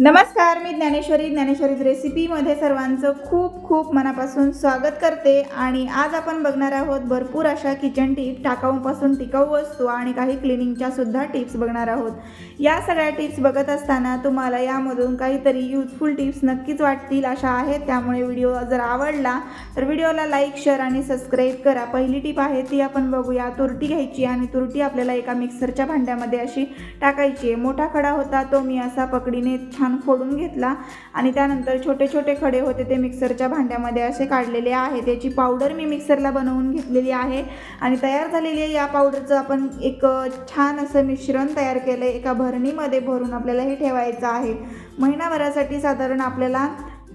नमस्कार मी ज्ञानेश्वरी. ज्ञानेश्वरी रेसिपीमध्ये सर्वांचं खूप खूप मनापासून स्वागत करते. आणि आज आपण बघणार आहोत भरपूर अशा किचन टिप टाकाऊपासून टिकाऊ वस्तू आणि काही क्लिनिंगच्या सुद्धा टिप्स बघणार आहोत. या सगळ्या टिप्स बघत असताना तुम्हाला यामधून काहीतरी युजफुल टिप्स नक्कीच वाटतील अशा आहेत. त्यामुळे व्हिडिओ जर आवडला तर व्हिडिओला लाईक शेअर आणि सबस्क्राईब करा. पहिली टिप आहे ती आपण बघूया. तुरटी घ्यायची आणि तुरटी आपल्याला एका मिक्सरच्या भांड्यामध्ये अशी टाकायची आहे. मोठा खडा होता तो मी असा पकडीने छान फोडून घेतला. आणि त्यानंतर छोटे छोटे खडे होते ते मिक्सरच्या भांड्यामध्ये असे काढलेले आहे त्याची पावडर मी मिक्सरला बनवून घेतलेली आहे. आणि तयार झालेली आहे या पावडरचं आपण एक छान असं मिश्रण तयार केलं आहे एका भरणीमध्ये भरून आपल्याला हे ठेवायचं आहे. महिनाभरासाठी साधारण आपल्याला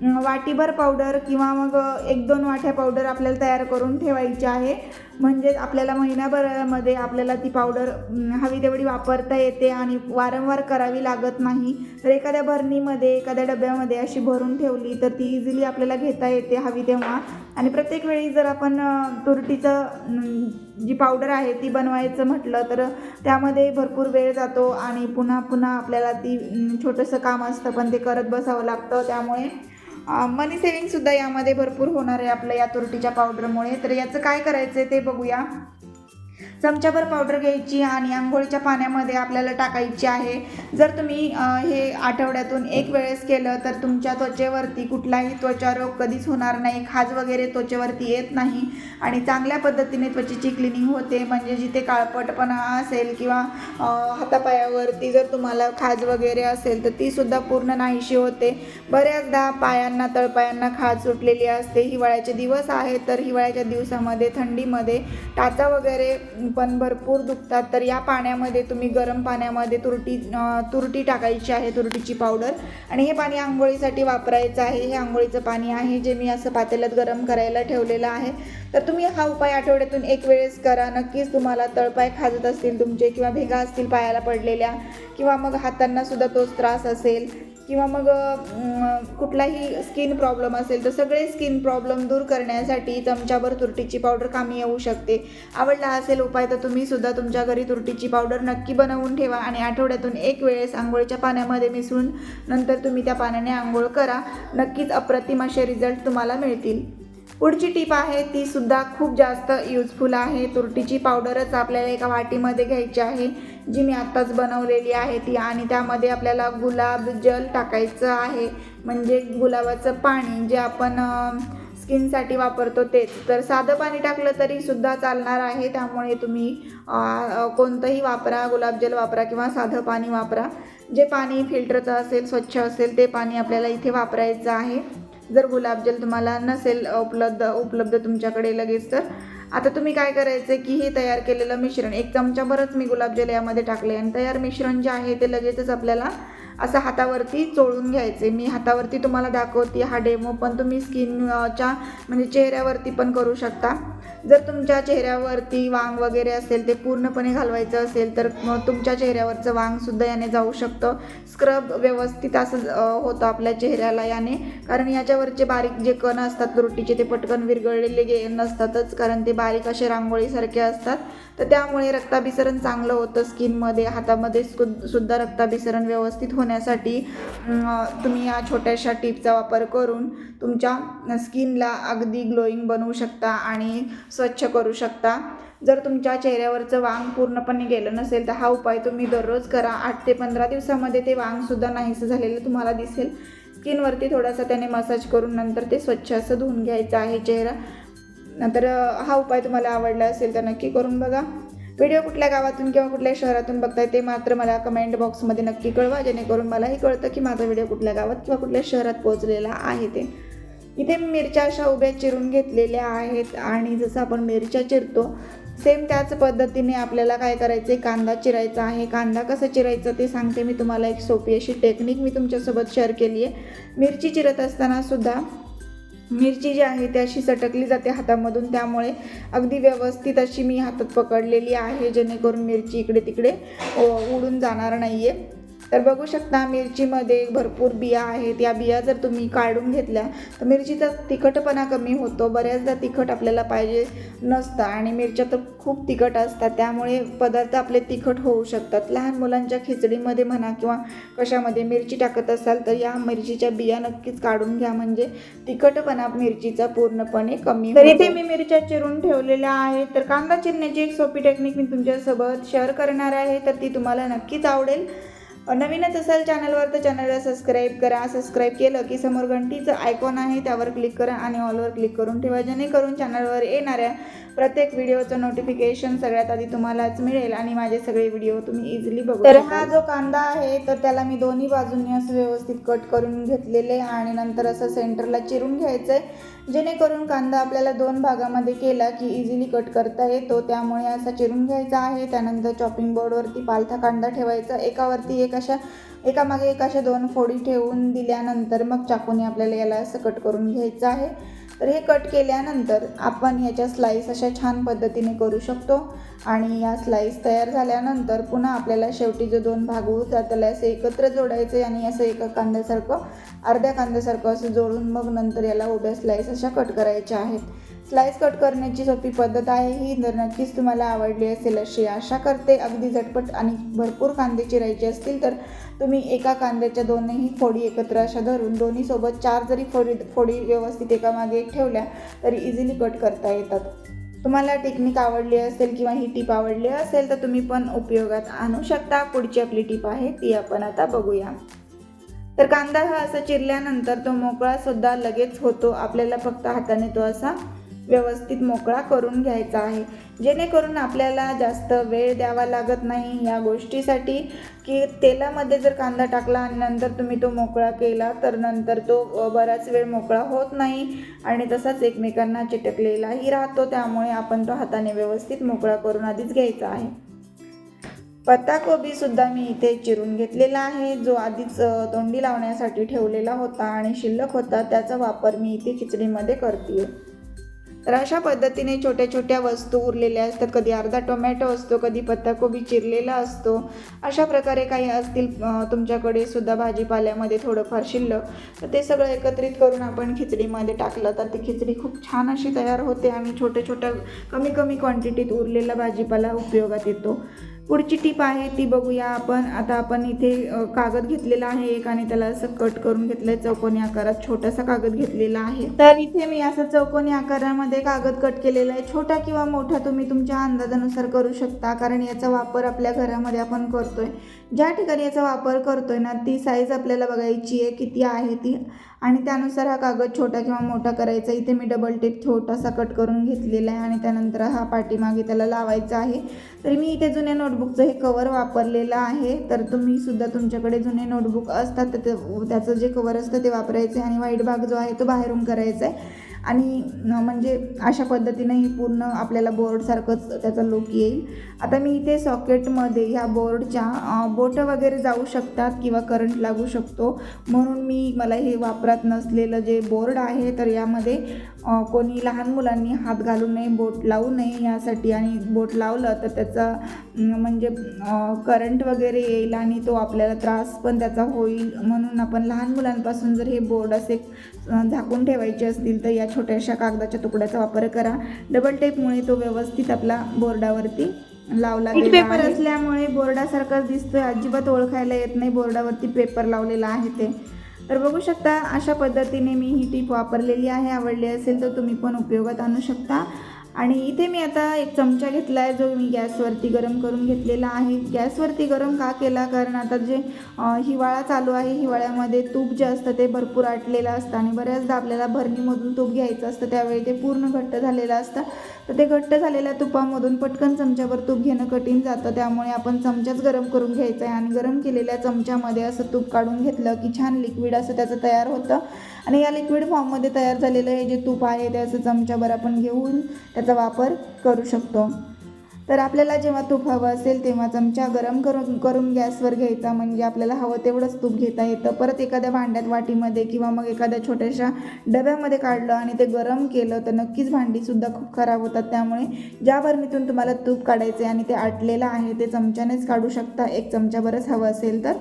वाटीभर पावडर किंवा मग एक दोन वाट्या पावडर आपल्याला तयार करून ठेवायची आहे. म्हणजे आपल्याला महिनाभरामध्ये आपल्याला ती पावडर हवी तेवढी वापरता येते आणि वारंवार करावी लागत नाही. तर एखाद्या भरणीमध्ये एखाद्या डब्यामध्ये अशी भरून ठेवली तर ती इझिली आपल्याला घेता येते हवी तेव्हा. आणि प्रत्येक वेळी जर आपण तुरटीचं जी पावडर आहे ती बनवायचं म्हटलं तर त्यामध्ये भरपूर वेळ जातो आणि पुन्हा पुन्हा आपल्याला ती छोटंसं काम असतं पण ते करत बसावं लागतं. त्यामुळे मनी सेविंगसुद्धा यामध्ये भरपूर होणार आहे आपल्या या तुरटीच्या पावडरमुळे तर याचं काय करायचं आहे ते बघूया. चमचाभर पावडर घ्यायची आणि आंघोळीच्या पाण्यामध्ये आपल्याला टाकायची आहे. जर तुम्ही हे आठवड्यातून एक वेळेस केलं तर तुमच्या त्वचेवरती कुठलाही त्वचारोग कधीच होणार नाही. खाज वगैरे त्वचेवरती येत नाही आणि चांगल्या पद्धतीने त्वचेची क्लिनिंग होते. म्हणजे जिथे काळपटपणा असेल किंवा हातापायावरती जर तुम्हाला खाज वगैरे असेल तर तीसुद्धा पूर्ण नाहीशी होते. बऱ्याचदा पायांना तळपायांना खाज सुटलेली असते. हिवाळ्याचे दिवस आहेत तर हिवाळ्याच्या दिवसामध्ये थंडीमध्ये टाचा वगैरे पण भरपूर दुखतात. तर या पाण्यामध्ये तुम्ही गरम पाण्यामध्ये तुरटी तुरटी टाकायची आहे तुरटीची पावडर आणि हे पाणी आंघोळीसाठी वापरायचं आहे. हे आंघोळीचं पाणी आहे जे मी असं पातेल्यात गरम करायला ठेवलेलं आहे. तर तुम्ही हा उपाय आठवड्यातून एक वेळेस करा. नक्कीच तुम्हाला तळपाय खाजत असतील तुमचे किंवा भेगा असतील पायाला पडलेल्या किंवा मग हातांना सुद्धा तोच त्रास असेल. किंवा मग कुठलाही स्किन प्रॉब्लेम असेल तर सगळे स्किन प्रॉब्लेम दूर करण्यासाठी चमचाभर तुरटीची पावडर कामी येऊ शकते. आवडला असेल उपाय तर तुम्ही सुद्धा तुमच्या घरी तुरटीची पावडर नक्की बनवून ठेवा आणि आठवड्यातून एक वेळेस आंघोळीच्या पाण्यामध्ये मिसळून नंतर तुम्ही त्या पाण्याने आंघोळ करा. नक्कीच अप्रतिम असे रिझल्ट तुम्हाला मिळतील. पुढची टीप आहे ती सुद्धा खूप जास्त युजफुल आहे. तुरटीची पावडरच आपल्याला एका वाटीमध्ये घ्यायची आहे जी मी आत्ताच बनवलेली आहे ती. आणि त्यामध्ये आपल्याला गुलाब जल टाकायचं आहे म्हणजे गुलाबाचं पाणी जे आपण स्किनसाठी वापरतो तेच. तर साधं पाणी टाकलं तरी सुद्धा चालणार आहे त्यामुळे तुम्ही कोणतंही वापरा गुलाबजल वापरा किंवा साधं पाणी वापरा. जे पाणी फिल्टरचं असेल स्वच्छ असेल ते पाणी आपल्याला इथे वापरायचं आहे. जर गुलाबजल तुम्हाला नसेल उपलब्ध उपलब्ध तुमच्याकडे लगेच तर आता तुम्ही काय करायचं की हे तयार केलेलं मिश्रण एक चमचाभरच मी गुलाबजल यामध्ये टाकले आणि तयार मिश्रण जे आहे ते लगेचच आपल्याला असं हातावरती चोळून घ्यायचे. मी हातावरती तुम्हाला दाखवते हा डेमो पण तुम्ही स्किनच्या म्हणजे चेहऱ्यावरती पण करू शकता. जर तुमच्या चेहऱ्यावरती वांग वगैरे असेल ते पूर्णपणे घालवायचं असेल तर मग तुमच्या चेहऱ्यावरचं वांगसुद्धा याने जाऊ शकतं. स्क्रब व्यवस्थित असं होतं आपल्या चेहऱ्याला याने. कारण याच्यावरचे बारीक जे कण असतात रोटीचे ते पटकन विरघळलेले गे नसतातच. कारण ते बारीक असे रांगोळीसारखे असतात. तर त्यामुळे रक्ताभिसरण चांगलं होतं स्किनमध्ये हातामध्ये सुद्धा रक्ताभिसरण व्यवस्थित होण्या करण्यासाठी तुम्ही या छोट्याशा टिपचा वापर करून तुमच्या स्किनला अगदी ग्लोईंग बनवू शकता आणि स्वच्छ करू शकता. जर तुमच्या चेहऱ्यावरचं वांग पूर्णपणे गेलं नसेल तर हा उपाय तुम्ही दररोज करा. आठ ते पंधरा दिवसामध्ये ते वांगसुद्धा नाहीसं झालेलं तुम्हाला दिसेल. स्किनवरती थोडासा त्याने मसाज करून नंतर ते स्वच्छ असं धुवून घ्यायचं आहे चेहरा. नंतर हा उपाय तुम्हाला आवडला असेल तर नक्की करून बघा. व्हिडिओ कुठल्या गावातून किंवा कुठल्या शहरातून बघताय ते मात्र मला कमेंट बॉक्समध्ये नक्की कळवा जेणेकरून मलाही कळतं की माझा व्हिडिओ कुठल्या गावात किंवा कुठल्या शहरात पोहोचलेला आहे ते. इथे मिरच्या अशा उभ्या चिरून घेतलेल्या आहेत आणि जसं आपण मिरच्या चिरतो सेम त्याच पद्धतीने आपल्याला काय करायचं आहे कांदा चिरायचा आहे. कांदा कसा चिरायचा ते सांगते मी तुम्हाला. एक सोपी अशी टेक्निक मी तुमच्यासोबत शेअर केली आहे मिरची चिरत असताना सुद्धा मिरची जी आहे ती अशी सटकली जाते हातामधून. त्यामुळे अगदी व्यवस्थित अशी मी हातात पकडलेली आहे जेणेकरून मिरची इकडे तिकडे उडून जाणार नाही आहे तर बघू शकता मिरचीमध्ये भरपूर बिया आहेत. या बिया जर तुम्ही काढून घेतल्या तर मिरचीचा तिखटपणा कमी होतो. बऱ्याचदा तिखट आपल्याला पाहिजे नसतं आणि मिरच्या तर खूप तिखट असतात. त्यामुळे पदार्थ आपले तिखट होऊ शकतात. लहान मुलांच्या खिचडीमध्ये म्हणा किंवा कशामध्ये मिरची टाकत असाल तर या मिरचीच्या बिया नक्कीच काढून घ्या. म्हणजे तिखटपणा मिरचीचा पूर्णपणे कमी तर इथे मी मिरच्या चिरून ठेवलेल्या आहेत. तर कांदा चिरण्याची एक सोपी टेक्निक मी तुमच्यासोबत शेअर करणार आहे. तर ती तुम्हाला नक्कीच आवडेल. नवीनच असाल चॅनलवर तर चॅनलला सबस्क्राईब करा. सबस्क्राईब केलं की समोर घंटीचं आयकॉन आहे त्यावर क्लिक करा आणि ऑलवर क्लिक करून ठेवा. जेणेकरून चॅनलवर येणाऱ्या प्रत्येक व्हिडिओचं नोटिफिकेशन सगळ्यात आधी तुम्हालाच मिळेल आणि माझे सगळे व्हिडिओ तुम्ही इझिली बघू तर हा जो कांदा आहे तर त्याला मी दोन्ही बाजूंनी असं व्यवस्थित कट करून घेतलेले आणि नंतर असं सेंटरला चिरून घ्यायचं आहे जेणेकरून कांदा आपल्याला दोन भागामध्ये केला की इझिली कट करता येतो. त्यामुळे असा चिरून घ्यायचा आहे. त्यानंतर चॉपिंग बोर्डवरती पालथा कांदा ठेवायचा. एकावरती एक अशा एकामागे एक अशा दोन फोडी ठेवून दिल्यानंतर मग चाकूने आपल्याला याला असं कट करून घ्यायचं आहे. तर हे कट केल्यानंतर आपण याच्या स्लाईस अशा छान पद्धतीने करू शकतो. आणि या स्लाईस तयार झाल्यानंतर पुन्हा आपल्याला शेवटी जो दोन भाग होऊ त्याला असे एकत्र जोडायचे आणि असं एका कांद्यासारखं अर्ध्या कांद्यासारखं असं जोडून मग नंतर याला उभ्या स्लाईस अशा कट करायच्या आहेत. स्लाईस कट करण्याची सोपी पद्धत आहे ही जर नक्कीच तुम्हाला आवडली असेल अशी आशा करते. अगदी झटपट आणि भरपूर कांदे चिरायचे असतील तर तुम्ही एका कांद्याच्या दोनही फोडी एकत्र अशा धरून दोन्हीसोबत चार जरी फोडी फोडी व्यवस्थित एकामागे एक ठेवल्या तरी इझिली कट करता येतात. तुम्हाला टेक्निक आवडली असेल किंवा ही टीप आवडली असेल तर तुम्ही पण उपयोगात आणू शकता. पुढची आपली टीप आहे ती आपण आता बघूया. तर कांदा हा असा चिरल्यानंतर तो मोकळा सुद्धा लगेच होतो. आपल्याला फक्त हाताने तो असा व्यवस्थित मोकळा करून घ्यायचा आहे. जेणेकरून आपल्याला जास्त वेळ द्यावा लागत नाही. या गोष्टीसाठी की तेलामध्ये जर कांदा टाकला आणि नंतर तुम्ही तो मोकळा केला तर नंतर तो बराच वेळ मोकळा होत नाही आणि तसाच एकमेकांना चिटकलेलाही राहतो. त्यामुळे आपण तो हाताने व्यवस्थित मोकळा करून आधीच घ्यायचा आहे. पत्ताकोबीसुद्धा मी इथे चिरून घेतलेला आहे. जो आधीच तोंडी लावण्यासाठी ठेवलेला होता आणि शिल्लक होता त्याचा वापर मी इथे खिचडीमध्ये करते तर अशा पद्धतीने छोट्या छोट्या वस्तू उरलेल्या असतात. कधी अर्धा टोमॅटो असतो कधी पत्ताकोबी चिरलेला असतो. अशा प्रकारे काही असतील तुमच्याकडे सुद्धा भाजीपाल्यामध्ये थोडंफार शिल्लक. तर ते सगळं एकत्रित करून आपण खिचडीमध्ये टाकलं तर ती खिचडी खूप छान अशी तयार होते आणि छोट्या छोट्या कमी कमी क्वांटिटीत उरलेला भाजीपाला उपयोगात येतो. पुढची टीप आहे ती बघूया आपण. आता आपण इथे कागद घेतलेला आहे एक आणि त्याला असं कट करून घेतलंय. चौकोनी आकारात छोटासा कागद घेतलेला आहे. तर इथे मी असं चौकोनी आकारामध्ये कागद कट केलेला आहे. छोटा किंवा मोठा तुम्ही तुमच्या अंदाजानुसार करू शकता कारण याचा वापर आपल्या घरामध्ये आपण करतोय. ज्या ठिकाणी याचा वापर करतोय ना ती साईज आपल्याला बघायची आहे किती आहे ती. आणि त्यानुसार हा कागद छोटा किंवा मोठा करायचा इथे मी डबल टेप छोटासा कट करून घेतलेला आहे आणि त्यानंतर हा पाठीमागे त्याला लावायचा आहे. तरी मी इथे जुन्या नोटबुकचं हे कवर वापरलेलं आहे. तर तुम्ही सुद्धा तुमच्याकडे जुने नोटबुक असतात तर ते- त्याचं जे कवर असतं ते वापरायचं आहे. आणि वाईट भाग जो आहे तो बाहेरून करायचा आहे. आणि म्हणजे अशा पद्धतीने ही पूर्ण आपल्याला बोर्डसारखंच त्याचा लुक येईल. आता मी इथे सॉकेटमध्ये ह्या बोर्डच्या बोटं वगैरे जाऊ शकतात किंवा करंट लागू शकतो. म्हणून मी मला हे वापरात नसलेलं जे बोर्ड आहे तर यामध्ये कोणी लहान मुलांनी हात घालू नये बोट लावू नये यासाठी आणि बोट लावलं तर त्याचा म्हणजे करंट वगैरे येईल आणि तो आपल्याला त्रास पण त्याचा होईल. म्हणून आपण लहान मुलांपासून जर हे बोर्ड असे झाकून ठेवायचे असतील तर या छोट्याशा कागदाच्या तुकड्याचा वापर करा. डबल टेपमुळे तो व्यवस्थित आपला बोर्डावरती लावला पेपर असल्यामुळे बोर्डासारखाच दिसतोय. अजिबात ओळखायला येत नाही. बोर्डावरती पेपर लावलेला आहे ते. तर बघू शकता अशा पद्धतीने मी ही टीप वापरलेली आहे. आवडली असेल तर तुम्ही पण उपयोगात आणू शकता. आणि इथे मी आता एक चमचा घेतला आहे जो मी गॅसवरती गरम करून घेतलेला आहे. गॅसवरती गरम का केला? कारण आता जे हिवाळा चालू आहे हिवाळ्यामध्ये तूप जे असतं ते भरपूर आटलेलं असतं आणि बऱ्याचदा आपल्याला भरणीमधून तूप घ्यायचं असतं त्यावेळी ते पूर्ण घट्ट झालेलं असतं. तर ते घट्ट झालेल्या तुपामधून पटकन चमच्यावर तूप घेणं कठीण जातं. त्यामुळे आपण चमचाच गरम करून घ्यायचा आहे आणि गरम केलेल्या चमच्यामध्ये असं तूप काढून घेतलं की छान लिक्विड असं त्याचं तयार होतं. आणि या लिक्विड फॉर्ममध्ये तयार झालेलं हे जे तूप आहे त्याचं चमच्यावर चमच्याभर आपण घेऊन त्याचा वापर करू शकतो. तर आपल्याला जेव्हा तूप हवं असेल तेव्हा चमचा गरम करून करून गॅसवर घ्यायचा. म्हणजे आपल्याला हवं तेवढंच तूप घेता येतं. परत एखाद्या भांड्यात वाटीमध्ये किंवा मग एखाद्या छोट्याशा डब्यामध्ये काढलं आणि ते गरम केलं तर नक्कीच भांडीसुद्धा खूप खराब होतात. त्यामुळे ज्या भरणीतून तुम्हाला तूप काढायचे आणि ते आटलेलं आहे ते चमच्यानेच काढू शकता. एक चमच्याभरच हवं असेल तर.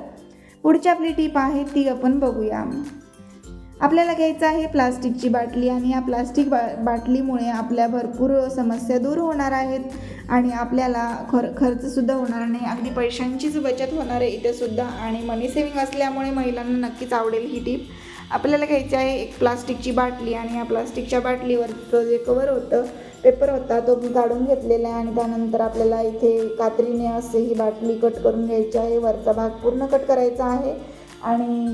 पुढची आपली टीप आहे ती आपण बघूया. आपल्याला घ्यायचं आहे प्लास्टिकची बाटली आणि या प्लास्टिक बा बाटलीमुळे आपल्या भरपूर समस्या दूर होणार आहेत आणि आपल्याला खर खर्चसुद्धा होणार नाही. अगदी पैशांचीच बचत होणार आहे इथेसुद्धा आणि मनी सेविंग असल्यामुळे महिलांना नक्कीच आवडेल ही टीप आपल्याला घ्यायची आहे एक प्लास्टिकची बाटली आणि या प्लास्टिकच्या बाटलीवरचं जे कवर होतं पेपर होता तो मी काढून घेतलेला आहे आणि त्यानंतर आपल्याला इथे कात्रीने असे ही बाटली कट करून घ्यायची आहे. वरचा भाग पूर्ण कट करायचा आहे आणि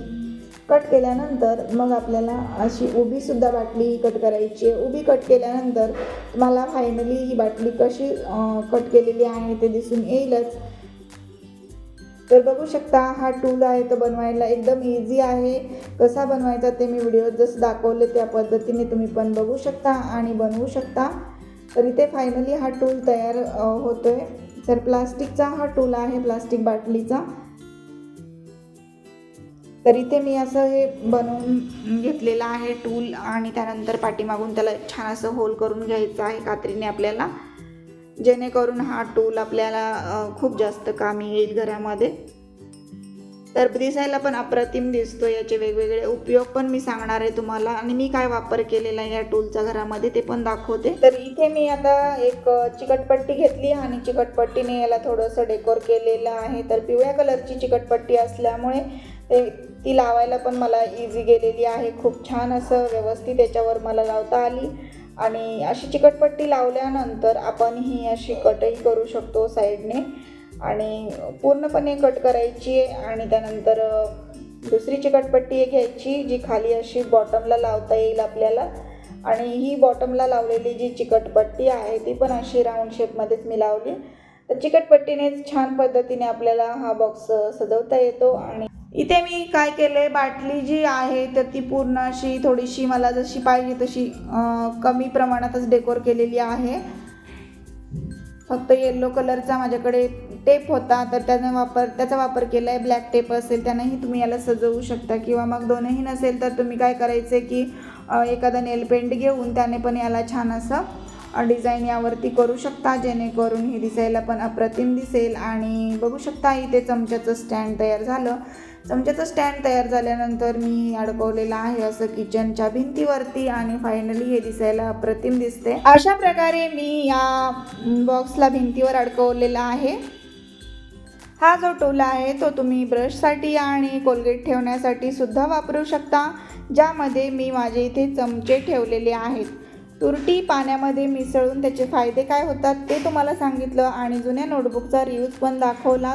कट केल्यानंतर मग आपल्याला अशी उभीसुद्धा बाटली कट करायची आहे. उभी कट केल्यानंतर मला फायनली ही बाटली कशी कट केलेली आहे ते दिसून येईलच. तर बघू शकता हा टूल आहे तो बनवायला एकदम इझी आहे. कसा बनवायचा ते मी व्हिडिओ जसं दाखवले त्या पद्धतीने तुम्ही पण बघू शकता आणि बनवू शकता. तर इथे फायनली हा टूल तयार होतो होतोय. तर प्लास्टिकचा हा टूल आहे प्लास्टिक बाटलीचा. तर इथे मी असं हे बनवून घेतलेलं आहे टूल आणि त्यानंतर पाठीमागून त्याला छान असं होल करून घ्यायचं आहे कात्रीने आपल्याला. जेणेकरून हा टूल आपल्याला खूप जास्त कामी येईल घरामध्ये. तर दिसायला पण अप्रतिम दिसतो याचे वेगवेगळे उपयोग पण मी सांगणार आहे तुम्हाला. आणि मी काय वापर केलेला आहे या टूलचा घरामध्ये ते पण दाखवते. तर इथे मी आता एक चिकटपट्टी घेतली आणि चिकटपट्टीने याला थोडंसं डेकोर केलेलं आहे. तर पिवळ्या कलरची चिकटपट्टी असल्यामुळे ते ती लावायला पण मला इझी गेलेली आहे. खूप छान असं व्यवस्थित याच्यावर मला लावता आली. आणि अशी चिकटपट्टी लावल्यानंतर आपण ही अशी कटही करू शकतो साईडने. आणि पूर्णपणे कट करायची आहे आणि त्यानंतर दुसरी चिकटपट्टी घ्यायची जी खाली अशी बॉटमला लावता येईल आपल्याला. आणि ही बॉटमला लावलेली जी चिकटपट्टी आहे ती पण अशी राऊंड शेपमध्येच मी लावली. तर चिकटपट्टीनेच छान पद्धतीने आपल्याला हा बॉक्स सजवता येतो आणि इथे मी काय केलं आहे बाटली जी आहे तर ती पूर्ण अशी थोडीशी मला जशी पाहिजे तशी कमी प्रमाणातच डेकोर केलेली आहे. फक्त येल्लो कलरचा माझ्याकडे टेप होता तर त्याने वापर त्याचा वापर केला आहे ब्लॅक टेप असेल त्यानेही तुम्ही याला सजवू शकता. किंवा मग दोनही नसेल तर तुम्ही काय करायचं आहे की एखादा नेल पेंट घेऊन त्याने पण याला छान असं डिझाईन यावरती करू शकता. जेणेकरून हे दिसायला पण अप्रतिम दिसेल. आणि बघू शकता इथे चमच्याचं स्टँड तयार झालं. चमच्याचं म्हणजे स्टँड तयार झाल्यानंतर मी अडकवलेलं आहे असं किचनच्या भिंतीवरती आणि फायनली हे दिसायला अप्रतिम दिसते. अशा प्रकारे मी या बॉक्सला भिंतीवर अडकवलेला आहे. हा जो टोला आहे तो तुम्ही ब्रशसाठी आणि कोलगेट ठेवण्यासाठी सुद्धा वापरू शकता ज्यामध्ये मी माझे इथे चमचे ठेवलेले आहेत. तुरटी पाण्यामध्ये मिसळून त्याचे फायदे काय होतात ते तुम्हाला सांगितलं आणि जुन्या नोटबुकचा रियूज पण दाखवला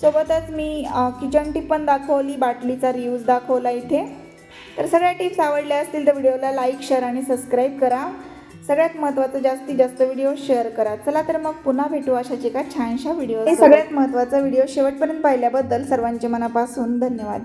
सोबतच मी किचन टिप पण दाखवली बाटलीचा रियूज दाखवला इथे. तर सगळ्या टिप्स आवडल्या असतील तर व्हिडिओला लाईक शेअर आणि सबस्क्राईब करा. सगळ्यात महत्त्वाचं जास्तीत जास्त व्हिडिओ शेअर करा. चला तर मग पुन्हा भेटू अशाच एका छानशा व्हिडिओ हे सगळ्यात महत्त्वाचा व्हिडिओ शेवटपर्यंत पाहिल्याबद्दल सर्वांचे मनापासून धन्यवाद.